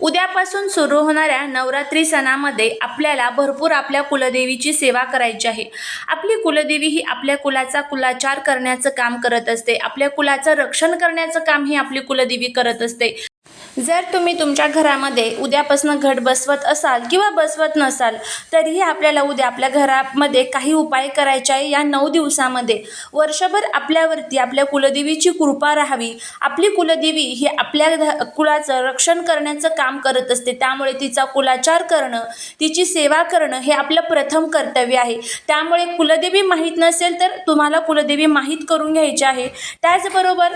उद्यापासून सुरू होणाऱ्या नवरात्री सणामध्ये आपल्याला भरपूर आपल्या कुलदेवीची सेवा करायची आहे. आपली कुलदेवी ही आपल्या कुलाचा कुलाचार करण्याचं काम करत असते. आपल्या कुलाचं रक्षण करण्याचं काम ही आपली कुलदेवी करत असते. जर तुम्ही तुमच्या घरामध्ये उद्यापासून घट बसवत असाल किंवा बसवत नसाल तरीही आपल्याला उद्या आपल्या घरामध्ये काही उपाय करायचे आहे या नऊ दिवसामध्ये. वर्षभर आपल्यावरती आपल्या कुलदेवीची कृपा राहावी. आपली कुलदेवी ही आपल्या ध- कुलाचं रक्षण करण्याचं काम करत असते. त्यामुळे तिचा कुलाचार करणं तिची सेवा करणं हे आपलं प्रथम कर्तव्य आहे. त्यामुळे कुलदेवी माहीत नसेल तर तुम्हाला कुलदेवी माहीत करून घ्यायची आहे. त्याचबरोबर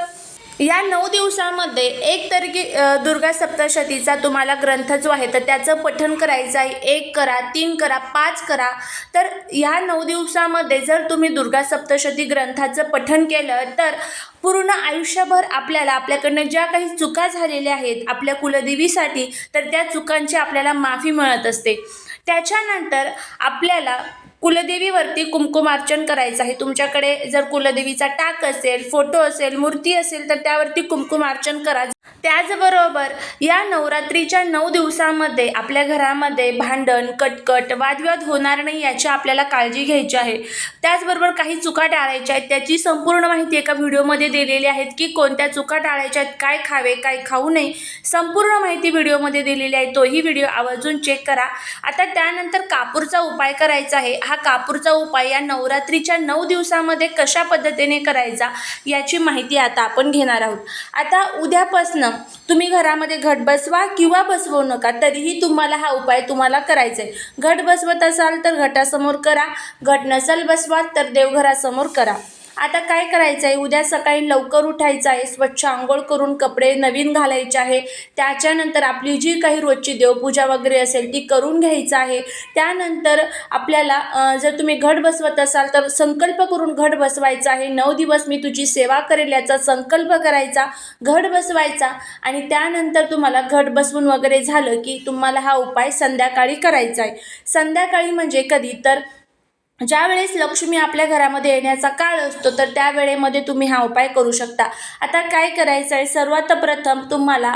या नऊ दिवसामध्ये एक तरी दुर्गा सप्तशतीचा तुम्हाला ग्रंथ जो आहे तर त्याचं पठन करायचं आहे. एक करा तीन करा पाच करा. तर ह्या नऊ दिवसामध्ये जर तुम्ही दुर्गा सप्तशती ग्रंथाचं पठन केलं तर पूर्ण आयुष्यभर आपल्याला आपल्याकडनं ज्या काही चुका झालेल्या आहेत आपल्या कुलदेवीसाठी तर त्या चुकांची आपल्याला माफी मिळत असते. त्याच्यानंतर आपल्याला कुलदेवीवरती कुमकुमार्चन करायचं आहे. तुमच्याकडे जर कुलदेवीचा टाक असेल फोटो असेल मूर्ती असेल तर त्यावरती कुमकुमार्चन करा. त्याचबरोबर या नवरात्रीच्या नऊ दिवसामध्ये आपल्या घरामध्ये भांडण कटकट वादविवाद होणार नाही याची आपल्याला काळजी घ्यायची आहे. त्याचबरोबर काही चुका टाळायच्या आहेत त्याची संपूर्ण माहिती एका व्हिडिओमध्ये दिलेली आहेत की कोणत्या चुका टाळायच्या आहेत काय खावे काय खाऊ नये संपूर्ण माहिती व्हिडिओमध्ये दिलेली आहे. तोही व्हिडिओ आवर्जून चेक करा. आता त्यानंतर कापूरचा उपाय करायचा आहे. हा कापूरचा उपाय या नवरात्रीच्या नऊ दिवसामध्ये कशा पद्धतीने करायचा याची माहिती आता आपण घेणार आहोत. आता उद्यापासनं तुम्ही घरामध्ये घट बसवा किंवा बसवू नका तरीही तुम्हाला हा उपाय तुम्हाला करायचा आहे घट बसवत असाल तर घटासमोर करा घट नसेल बसवा तर देवघरासमोर करा. आता काय करायचं आहे उद्या सकाळी लवकर उठायचं आहे स्वच्छ आंघोळ करून कपडे नवीन घालायचे आहे. त्याच्यानंतर आपली जी काही रोजची देवपूजा वगैरे असेल ती करून घ्यायचं आहे. त्यानंतर आपल्याला जर तुम्ही घट बसवत असाल तर संकल्प करून घट बसवायचा आहे. नऊ दिवस मी तुझी सेवा करेल याचा संकल्प करायचा. घट बसवायचा आणि त्यानंतर तुम्हाला घट बसवून वगैरे झालं की तुम्हाला हा उपाय संध्याकाळी करायचा आहे. संध्याकाळी म्हणजे कधी? तर ज्या वेळेस लक्ष्मी आपल्या घरामध्ये येण्याचा काळ असतो तर त्या वेळेमध्ये तुम्ही हा उपाय करू शकता. आता काय करायचं आहे सर्वात प्रथम तुम्हाला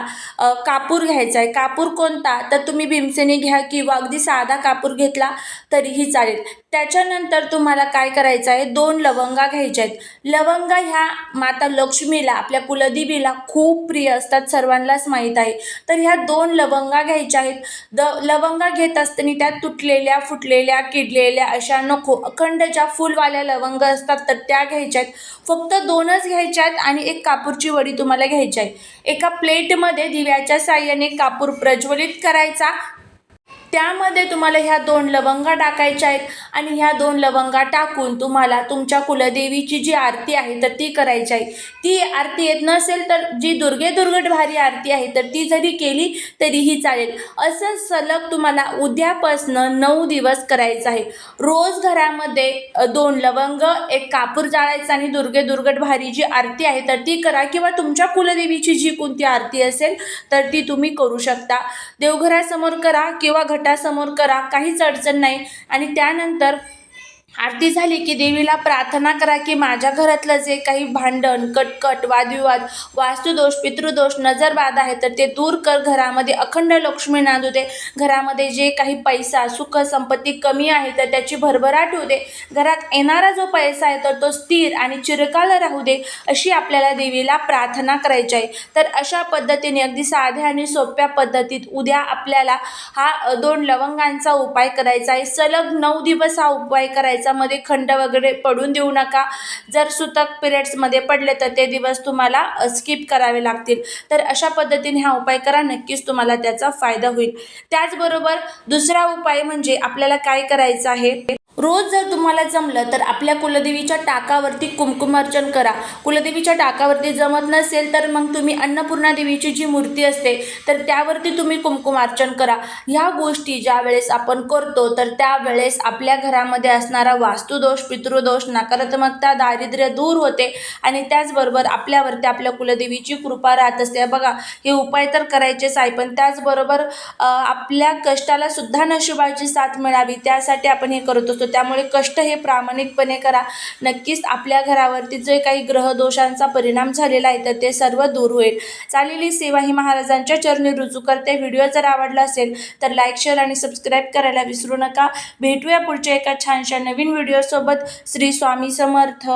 कापूर घ्यायचा आहे कापूर कोणता? तर तुम्ही भीमसेनी घ्या किंवा अगदी साधा कापूर घेतला तरीही चालेल. त्याच्यानंतर तुम्हाला काय करायचं आहे दोन लवंगा घ्यायच्या आहेत लवंगा ह्या माता लक्ष्मीला आपल्या कुलदेवीला खूप प्रिय असतात सर्वांनाच माहीत आहे. तर ह्या दोन लवंगा घ्यायच्या आहेत द लवंगा घेत असताना त्या तुटलेल्या फुटलेल्या किडलेल्या अशा नको अखंड ज्या फुलवाल्या लवंग असतात तर त्या घ्यायच्या आहेत फक्त दोनच घ्यायच्या आहेत आणि एक कापूरची वडी तुम्हाला घ्यायची आहे. एका प्लेटमध्ये दिव्याच्या साह्याने कापूर प्रज्वलित करायचा. त्यामध्ये तुम्हाला ह्या दोन लवंगा टाकायच्या आहेत आणि ह्या दोन लवंगा टाकून तुम्हाला तुमच्या कुलदेवीची जी आरती आहे तर ती करायची आहे. ती आरती येत नसेल तर जी दुर्गे दुर्गट भारी आरती आहे तर ती जरी केली तरीही चालेल. असं सलग तुम्हाला उद्यापासनं नऊ दिवस करायचं आहे. रोज घरामध्ये दोन लवंग एक कापूर जाळायचा आणि दुर्गे दुर्गट भारी जी आरती आहे तर ती करा. किंवा तुमच्या कुलदेवीची जी कोणती आरती असेल तर ती तुम्ही करू शकता. देवघरासमोर करा किंवा गटासमोर करा काहीच अडचण नाही. आणि त्यानंतर आरती झाली की देवीला प्रार्थना करा की माझ्या घरातलं जे काही भांडण कटकट वादविवाद वास्तुदोष पितृदोष नजरबाद आहे तर ते दूर कर घरामध्ये. अखंड लक्ष्मी नांदू दे. घरामध्ये जे काही पैसा सुख संपत्ती कमी आहे तर त्याची भरभराट होऊ दे. घरात येणारा जो पैसा आहे तर तो स्थिर आणि चिरकाल राहू दे अशी आपल्याला देवीला प्रार्थना करायची आहे. तर अशा पद्धतीने अगदी साध्या आणि सोप्या पद्धतीत उद्या आपल्याला हा दोन लवंगांचा उपाय करायचा आहे. सलग नऊ दिवस हा उपाय करायचा मध्ये खंड वगैरे पडून देऊ नका. जर सुतक पिरियड्समध्ये पडले तर ते दिवस तुम्हाला स्किप करावे लागतील. तर अशा पद्धतीने हा उपाय करा नक्कीच तुम्हाला त्याचा फायदा होईल. त्याचबरोबर दुसरा उपाय म्हणजे आपल्याला काय करायचं आहे? रोज जर तुम्हाला जमलं तर आपल्या कुलदेवीच्या टाकावरती कुंकुमार्चन करा. कुलदेवीच्या टाकावरती जमत नसेल तर मग तुम्ही अन्नपूर्णा देवीची जी मूर्ती असते तर त्यावरती तुम्ही कुंकुमार्चन करा. ह्या गोष्टी ज्या वेळेस आपण करतो तर त्यावेळेस आपल्या घरामध्ये असणारा वास्तुदोष पितृदोष नकारात्मकता दारिद्र्य दूर होते आणि त्याचबरोबर आपल्यावरती आपल्या कुलदेवीची कृपा राहत असते. बघा हे उपाय तर करायचेच आहे पण त्याचबरोबर आपल्या कष्टाला सुद्धा नशिबाची साथ मिळावी. त्यासाठी आपण हे करत असतो. त्यामुळे कष्ट हे प्रामाणिकपणे करा. नक्कीच आपल्या घरावरती जे काही ग्रहदोषांचा परिणाम झालेला आहे तर ते सर्व दूर होईल. चालेली सेवा ही महाराजांच्या चरणी रुजू करते. व्हिडिओ जर आवडला असेल तर लाईक शेअर आणि सबस्क्राईब करायला विसरू नका. भेटूया पुढच्या एका छानशा नवीन व्हिडिओसोबत. श्री स्वामी समर्थ.